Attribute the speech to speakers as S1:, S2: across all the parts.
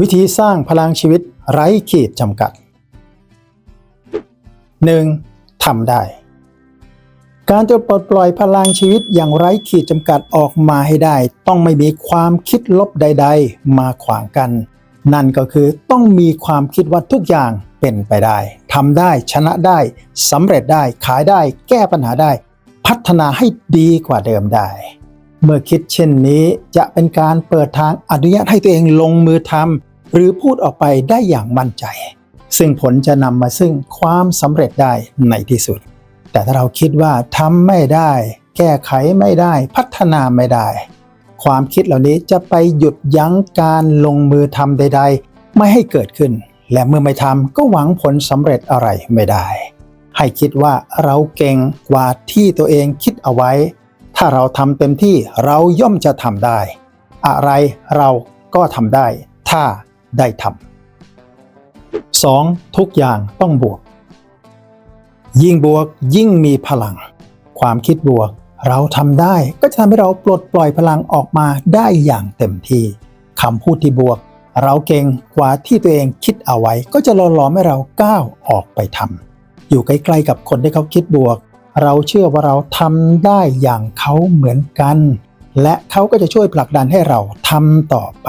S1: วิธีสร้างพลังชีวิตไร้ขีดจำกัด 1. ทำได้ การจะปลดปล่อยพลังชีวิตอย่างไร้ขีดจำกัดออกมาให้ได้ ต้องไม่มีความคิดลบใด ๆ มาขวางกัน นั่นก็คือต้องมีความคิดว่าทุกอย่างเป็นไปได้ทำได้ชนะได้สำเร็จได้ขายได้แก้ปัญหาได้ พัฒนาให้ดีกว่าเดิมได้ เมื่อคิดเช่นนี้จะเป็นการเปิดทางอนุญาตให้ตัวเองลงมือทำ หรือพูดออกไปได้อย่างมั่นใจ ซึ่งผลจะนำมาซึ่งความสำเร็จได้ในที่สุด แต่ถ้าเราคิดว่าทำไม่ได้ แก้ไขไม่ได้ พัฒนาไม่ได้ ความคิดเหล่านี้จะไปหยุดยั้งการลงมือทำใด ๆ ไม่ให้เกิดขึ้น และเมื่อไม่ทำก็หวังผลสำเร็จอะไรไม่ได้ ให้คิดว่าเราเก่งกว่าที่ตัวเองคิดเอาไว้ ถ้าเราทำเต็มที่เราย่อมจะทำได้ อะไรเราก็ทำได้ ถ้า ได้ทำ 2. ทุกอย่างต้องบวก ยิ่งบวกยิ่งมีพลัง ความคิดบวกเราทำได้ก็จะทำให้เราปลดปล่อยพลังออกมาได้อย่างเต็มที่คำพูดที่บวก เราเก่งกว่าที่ตัวเองคิดเอาไว้ ก็จะหล่อหลอมให้เราก้าวออกไปทำอยู่ใกล้ๆกับคนที่เขาคิดบวก เราเชื่อว่าเราทำได้อย่างเขาเหมือนกัน และเขาก็จะช่วยผลักดันให้เราทำต่อไป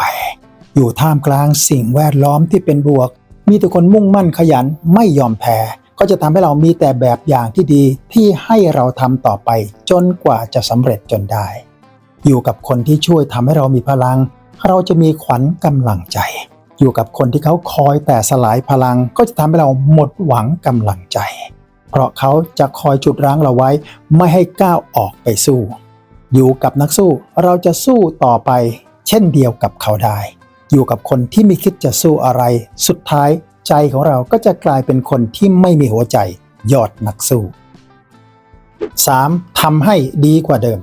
S1: อยู่ท่ามกลางสิ่งแวดล้อมที่เป็นบวก มีแต่คนมุ่งมั่นขยันไม่ยอมแพ้ก็จะทำให้เรามีแต่แบบอย่างที่ดีที่ให้เราทำต่อไป จนกว่าจะสำเร็จจนได้ อยู่กับคนที่ช่วยทำให้เรามีพลัง เราจะมีขวัญกำลังใจ อยู่กับคนที่เขาคอยแต่สลายพลัง ก็จะทำให้เราหมดหวังกำลังใจ เพราะเขาจะคอยจุดรั้งเราไว้ ไม่ให้ก้าวออกไปสู้ อยู่กับนักสู้เราจะสู้ต่อไป เช่นเดียวกับเขาได้ อยู่กับคนที่ไม่คิดจะสู้อะไร สุดท้ายใจของเราก็จะกลายเป็นคนที่ไม่มีหัวใจ ยอดนักสู้ 3. ทำให้ดีกว่าเดิม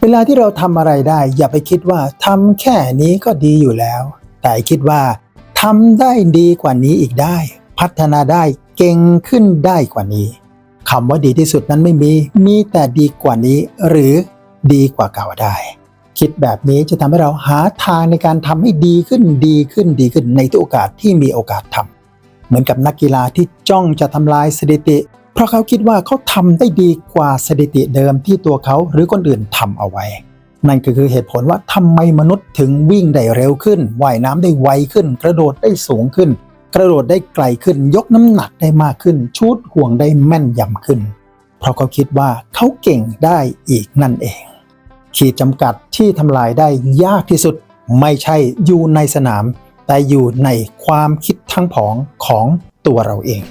S1: เวลาที่เราทำอะไรได้ อย่าไปคิดว่าทำแค่นี้ก็ดีอยู่แล้ว แต่คิดว่าทำได้ดีกว่านี้อีกได้ พัฒนาได้เก่งขึ้นได้กว่านี้คำว่าดีที่สุดนั้นไม่มี มีแต่ดีกว่านี้ หรือดีกว่าเก่าได้ คิดแบบนี้จะทำให้เราหาทางในการทำให้ดีขึ้นดีขึ้นดีขึ้นในทุกโอกาสที่มีโอกาสทำเหมือนกับนักกีฬาที่จ้องจะทำลายสถิติ เพราะเขาคิดว่าเขาทำได้ดีกว่าสถิติเดิมที่ตัวเขาหรือคนอื่นทำเอาไว้ นั่นก็คือเหตุผลว่าทำไมมนุษย์ถึงวิ่งได้เร็วขึ้นว่ายน้ำได้ไวขึ้น กระโดดได้สูงขึ้น กระโดดได้ไกลขึ้น ยกน้ำหนักได้มากขึ้นชูดห่วงได้แม่นยำขึ้น เพราะเขาคิดว่าเขาเก่งได้อีกนั่นเอง ขีดจำกัด ที่ทำลายได้ยากที่สุด ไม่ใช่อยู่ในสนาม แต่อยู่ในความคิดทั้งผองของตัวเราเอง